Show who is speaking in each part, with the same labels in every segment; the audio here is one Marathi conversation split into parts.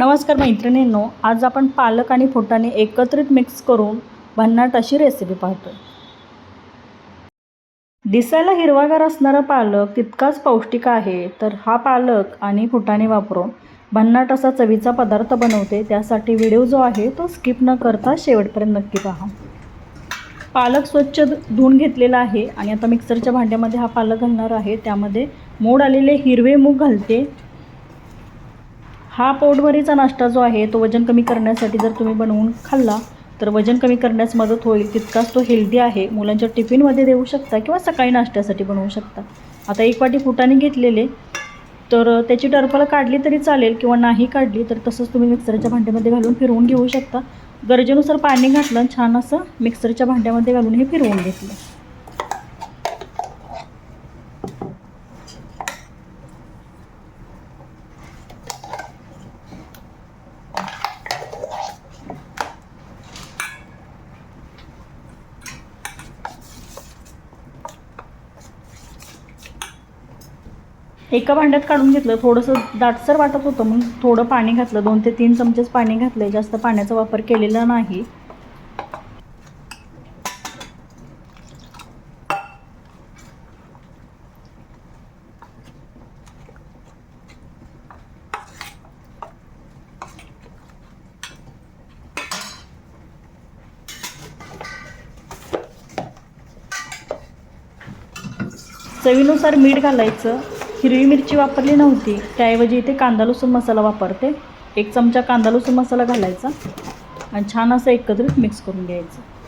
Speaker 1: नमस्कार मैत्रिणींनो आज आपण पालक आणि फुटाणे एकत्रित मिक्स करून भन्नाट अशी रेसिपी पाहतोय. दिसायला हिरवागार असणारा पालक तितकाच पौष्टिक आहे तर हा पालक आणि फुटाणे वापरून भन्नाट असा चवीचा पदार्थ बनवते त्यासाठी व्हिडिओ जो आहे तो स्किप न करता शेवटपर्यंत नक्की पहा. पालक स्वच्छ धु- धुवून घेतलेला आहे आणि आता मिक्सरच्या भांड्यामध्ये हा पालक घालणार आहे त्यामध्ये मोड आलेले हिरवे मूग घालते हा पोटभरीचा नाश्ता जो आहे तो वजन कमी करण्यासाठी जर तुम्ही बनवून खाल्ला तर वजन कमी करण्यास मदत होईल तितकाच तो हेल्दी आहे. मुलांच्या टिफिनमध्ये देऊ शकता किंवा सकाळी नाश्त्यासाठी बनवू शकता. आता एक वाटी फुटाने घेतलेले तर त्याची टरफलं काढली तरी चालेल किंवा नाही काढली तर तसंच तुम्ही मिक्सरच्या भांड्यामध्ये घालून फिरवून घेऊ शकता. गरजेनुसार पाणी घातलं आणि छान असं मिक्सरच्या भांड्यामध्ये घालून हे फिरवून घेतलं. एका भांड्यात काढून घेतलं थोडंसं दाटसर वाटत होतं. मग थोडं पाणी घातलं दोन ते तीन चमचेच पाणी घातलं जास्त पाण्याचा वापर केलेला नाही. चवीनुसार मीठ घालायचं. हिरवी मिरची वापरली नव्हती. त्याऐवजी इथे कांदा लसूण मसाला वापरते. एक चमचा कांदा लसूण मसाला घालायचा. आणि छान असं एकत्रित मिक्स करून घ्यायचं.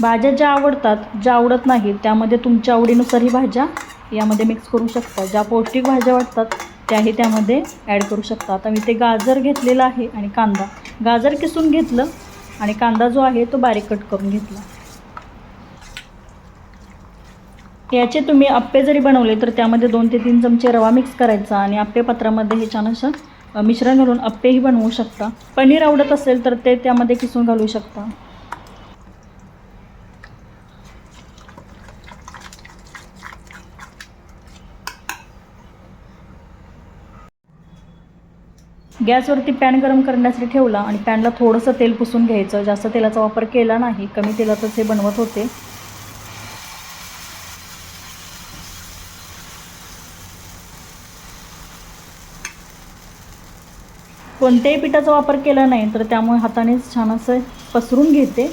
Speaker 1: भाज्या ज्या आवडतात ज्या आवडत नाहीत त्यामध्ये तुमच्या आवडीनुसार ही भाज्या यामध्ये मिक्स करू शकता. ज्या पौष्टिक भाज्या वाटतात त्याही त्यामध्ये ॲड करू शकता. आता मी ते गाजर घेतलेलं आहे आणि कांदा. गाजर किसून घेतलं आणि कांदा जो आहे तो बारीक कट करून घेतला. याचे तुम्ही अप्पे जरी बनवले तर त्यामध्ये दोन ते तीन चमचे रवा मिक्स करायचा आणि अप्पे पात्रामध्ये हे छान असं मिश्रण घालून अप्पेही बनवू शकता. पनीर आवडत असेल तर ते त्यामध्ये किसून घालू शकता. गॅसवरती पॅन गरम करण्यासाठी ठेवला आणि पॅनला थोडंसं तेल पुसून घ्यायचं. जास्त तेलाचा वापर केला नाही. कमी तेलातच हे बनवत होते. कोणत्याही पिठाचा वापर केला नाही तर त्यामुळे हातानेच छान असं पसरून घेते.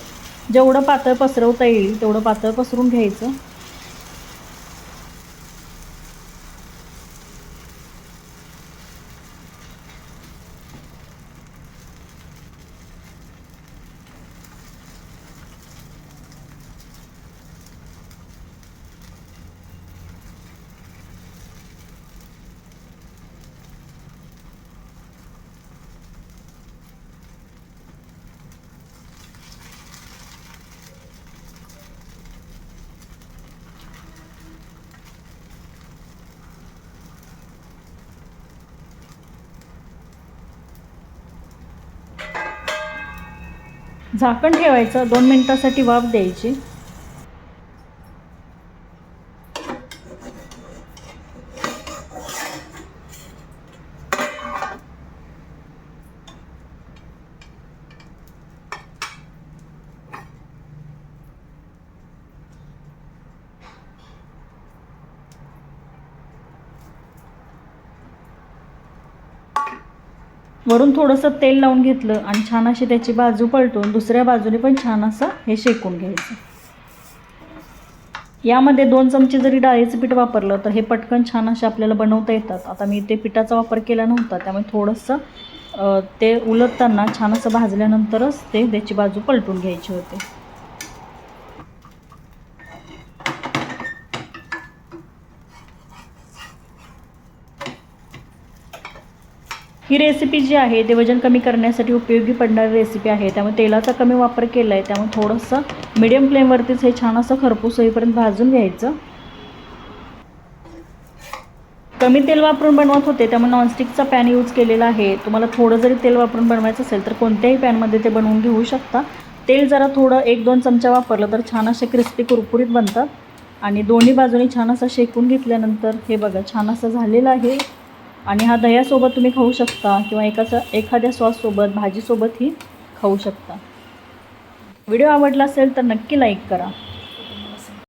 Speaker 1: जेवढं पातळ पसरवता येईल तेवढं पातळ पसरून घ्यायचं. झाकण ठेवायचं दोन मिनटासाठी वाफ द्यायची. वरून थोडंसं तेल लावून घेतलं आणि छान अशी त्याची बाजू पलटून दुसऱ्या बाजूने पण छान असं हे शेकून घ्यायचं. यामध्ये दोन चमचे जरी डाळीचं पीठ वापरलं तर हे पटकन छान असे आपल्याला बनवता येतात. आता मी ते पिठाचा वापर केला नव्हता त्यामुळे थोडंसं ते उलटताना छान असं भाजल्यानंतरच ते त्याची बाजू पलटून घ्यायची होती. ही रेसिपी जी आहे ते वजन कमी करण्यासाठी उपयोगी पडणारी रेसिपी आहे. त्यामुळे तेलाचा कमी वापर केला आहे त्यामुळे थोडंसं मिडियम फ्लेमवरतीच हे छान असं खरपूस होईपर्यंत भाजून घ्यायचं. कमी तेल वापरून बनवत होते त्यामुळे नॉनस्टिकचा पॅन यूज केलेला आहे. तुम्हाला थोडं जरी तेल वापरून बनवायचं असेल तर कोणत्याही पॅनमध्ये ते बनवून घेऊ शकता. तेल जरा थोडं एक दोन चमचा वापरलं तर छान असे क्रिस्पी कुरकुरीत बनतात. आणि दोन्ही बाजूनी छान असं शेकून घेतल्यानंतर हे बघा छान असं झालेलं आहे. आणि हा दह्यासोबत तुम्ही खाऊ शकता किंवा एकाचा एखाद्या सॉससोबत भाजीसोबतही खाऊ शकता. व्हिडिओ आवडला असेल तर नक्की लाईक करा.